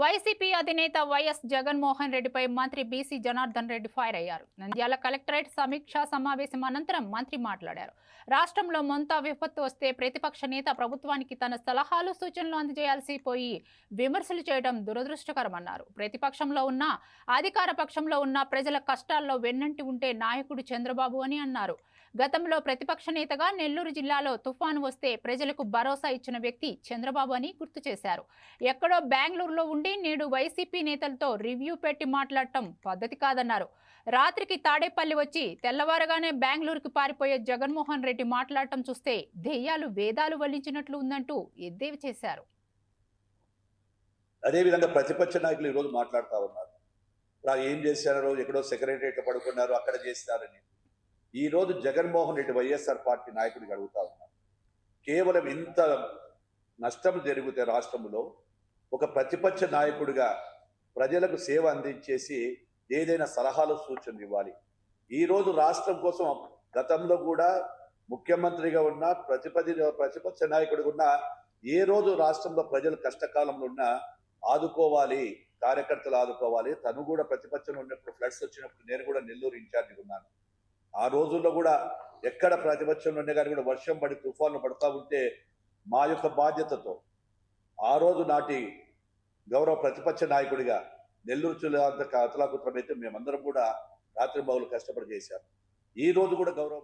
YCP అధినేత YS Jaganmohan రెడ్డిపై మంత్రి బీసీ జనార్దన్ రెడ్డి ఫైర్ అయ్యారు. నంద్యాల కలెక్టరేట్ సమీక్షా సమావేశం అనంతరం మంత్రి మాట్లాడారు. రాష్ట్రంలో మొంత విపత్తు వస్తే ప్రతిపక్ష నేత ప్రభుత్వానికి తన సలహాలు సూచనలు అందజేయాల్సి పోయి విమర్శలు చేయడం దురదృష్టకరమన్నారు. ప్రతిపక్షంలో ఉన్న అధికార పక్షంలో ఉన్న ప్రజల కష్టాల్లో వెన్నంటి ఉంటే నాయకుడు చంద్రబాబు అని అన్నారు. గతంలో ప్రతిపక్ష నేతగా నెల్లూరు జిల్లాలో తుఫాను వస్తే ప్రజలకు భరోసా ఇచ్చిన వ్యక్తి చంద్రబాబు అని గుర్తు చేశారు. ఎక్కడో బెంగళూరులో ఉండి నేడు వైసీపీ నేతలతో రివ్యూ పెట్టి మాట్లాడటం పద్ధతి కాదన్నారు. రాత్రికి తాడేపల్లి వచ్చి తెల్లవారగానే బెంగళూరుకి పారిపోయే జగన్మోహన్ రెడ్డి మాట్లాడటం చూస్తే దెయ్యాలు వేదాలు వల్లించినట్లు ఉందంటూ ఎద్దేవి చేశారు. అదేవిధంగా ప్రతిపక్ష నాయకులు ఈరోజు మాట్లాడుతూ ఉన్నారు. ఇలా ఏం చేశారో ఎక్కడో సెక్రటరియట్లో పడుకున్నారు అక్కడ చేస్తారని. ఈ రోజు జగన్మోహన్ రెడ్డి వైఎస్ఆర్ పార్టీ నాయకుడికి అడుగుతా ఉన్నారు. కేవలం ఇంత నష్టం జరిగితే రాష్ట్రంలో ఒక ప్రతిపక్ష నాయకుడిగా ప్రజలకు సేవ అందించేసి ఏదైనా సలహాలు సూచనలు ఇవ్వాలి. ఈరోజు రాష్ట్రం కోసం గతంలో కూడా ముఖ్యమంత్రిగా ఉన్న ప్రతిపది ప్రతిపక్ష నాయకుడిగా ఉన్న ఏ రోజు రాష్ట్రంలో ప్రజలు కష్టకాలంలో ఉన్నా ఆదుకోవాలి కార్యకర్తలు ఆదుకోవాలి. తను కూడా ప్రతిపక్షంలో ఉన్నప్పుడు ఫ్లడ్స్ వచ్చినప్పుడు నేను కూడా నెల్లూరు ఇన్ఛార్జిగా ఉన్నాను. ఆ రోజుల్లో కూడా ఎక్కడ ప్రతిపక్షంలో ఉండే కానీ కూడా వర్షం పడి తుఫాన్లు పడతా ఉంటే మా యొక్క బాధ్యతతో ఆ రోజు నాటి గౌరవ ప్రతిపక్ష నాయకుడిగా నెల్లూరు జిల్లా అంత అతలాకుత్రమైతే మేమందరం కూడా రాత్రి బాగులు కష్టపడి చేశారు ఈ రోజు కూడా గౌరవ